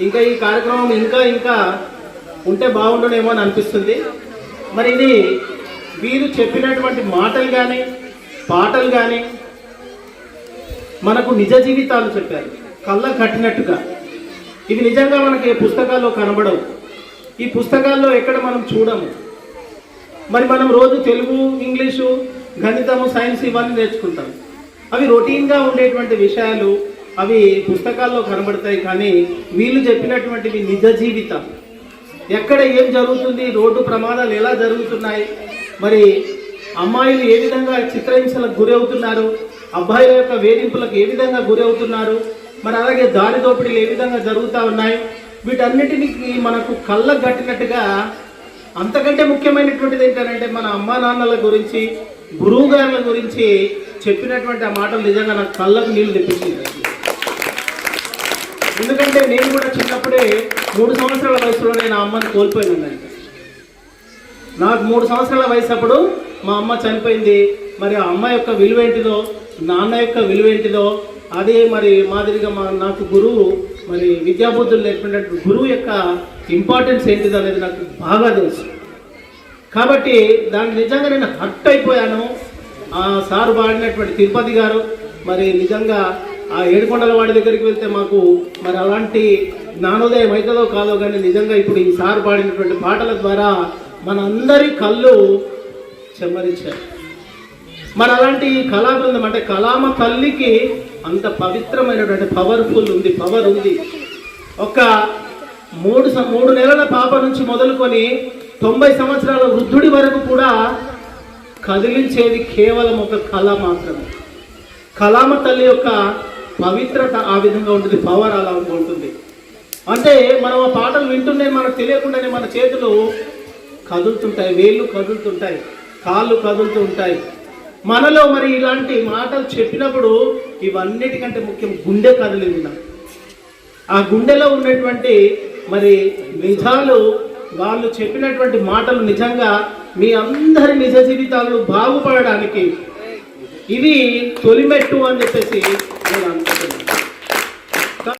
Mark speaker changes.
Speaker 1: ఇంకా ఈ కార్యక్రమం ఇంకా ఇంకా ఉంటే బాగుండనేమో అని అనిపిస్తుంది. మరి ఇది వీరు చెప్పినటువంటి మాటలు కానీ పాటలు కానీ మనకు నిజ జీవితాలు చెప్పారు. కళ్ళ కట్టినట్టుగా. ఇవి నిజంగా మనకి పుస్తకాల్లో కనబడవు. ఈ పుస్తకాల్లో ఎక్కడ మనం చూడము. మరి మనం రోజు తెలుగు ఇంగ్లీషు గణితము సైన్స్ ఇవన్నీ నేర్చుకుంటాం. అవి రొటీన్గా ఉండేటువంటి విషయాలు అవి పుస్తకాల్లో కనబడతాయి కానీ వీళ్ళు చెప్పినటువంటివి నిజ జీవితం. ఎక్కడ ఏం జరుగుతుంది? రోడ్డు ప్రమాదాలు ఎలా జరుగుతున్నాయి? మరి అమ్మాయిలు ఏ విధంగా చిత్రహింసలకు గురి అవుతున్నారు అబ్బాయిల యొక్క వేధింపులకు ఏ విధంగా గురి అవుతున్నారు మరి అలాగే దారి దోపిడీలు ఏ విధంగా జరుగుతూ ఉన్నాయి? వీటన్నిటికి మనకు కళ్ళకు కట్టినట్టుగా అంతకంటే ముఖ్యమైనటువంటిది ఏంటంటే మన అమ్మా నాన్నల గురించి గురువుగారుల గురించి చెప్పినటువంటి ఆ మాటలు నిజంగా నాకు కళ్ళకు నీళ్ళు తెప్పించింది. ఎందుకంటే నేను కూడా చిన్నప్పుడే మూడు సంవత్సరాల వయసులో నేను అమ్మని కోల్పోయినాను నాకు మూడు సంవత్సరాల వయసు అప్పుడు మా అమ్మ చనిపోయింది. మరి ఆ అమ్మ యొక్క విలువ ఏంటిదో నాన్న యొక్క విలువ ఏంటిదో అదే మరి మాదిరిగా మా నాకు గురువు మరి విద్యాబుద్ధులు నేర్పినటువంటి గురువు యొక్క ఇంపార్టెన్స్ ఏంటిది అనేది నాకు బాగా తెలుసు. కాబట్టి దానికి నిజంగా నేను హర్ట్ అయిపోయాను. ఆ సార్ పాడినటువంటి తిరుపతి గారు మరి నిజంగా ఆ ఏడుకొండల వాడి దగ్గరికి వెళ్తే మాకు మరి అలాంటి జ్ఞానోదయం అవుతుందో కాదో కానీ నిజంగా ఇప్పుడు ఈ సార్ పాడినటువంటి పాటల ద్వారా మన అందరి కళ్ళు చెమ్మరించారు మరి అలాంటి కళా బృందం అంటే కళామ తల్లికి అంత పవిత్రమైనటువంటి పవర్ఫుల్ ఉంది పవర్ ఉంది. ఒక మూడు సం- మూడు నెలల పాప నుంచి మొదలుకొని తొంభై సంవత్సరాల వృద్ధుడి వరకు కూడా కదిలించేది కేవలం ఒక కళ మాత్రమే. కళామ తల్లి యొక్క పవిత్రత ఆ విధంగా ఉంటుంది పవర్ అలా ఉంటుంది. అంటే మనం ఆ పాటలు వింటుండే మనకు తెలియకుండానే మన చేతులు కదులుతుంటాయి వేళ్ళు కదులుతుంటాయి కాళ్ళు కదులుతూ ఉంటాయి మనలో మరి ఇలాంటి మాటలు చెప్పినప్పుడు ఇవన్నిటికంటే ముఖ్యం గుండె కదిలింది ఆ గుండెలో ఉన్నటువంటి మరి నిజాలు వాళ్ళు చెప్పినటువంటి మాటలు నిజంగా మీ అందరి నిజ జీవితాలు బాగుపడడానికి ఇది తొలిమెట్టు అని చెప్పేసి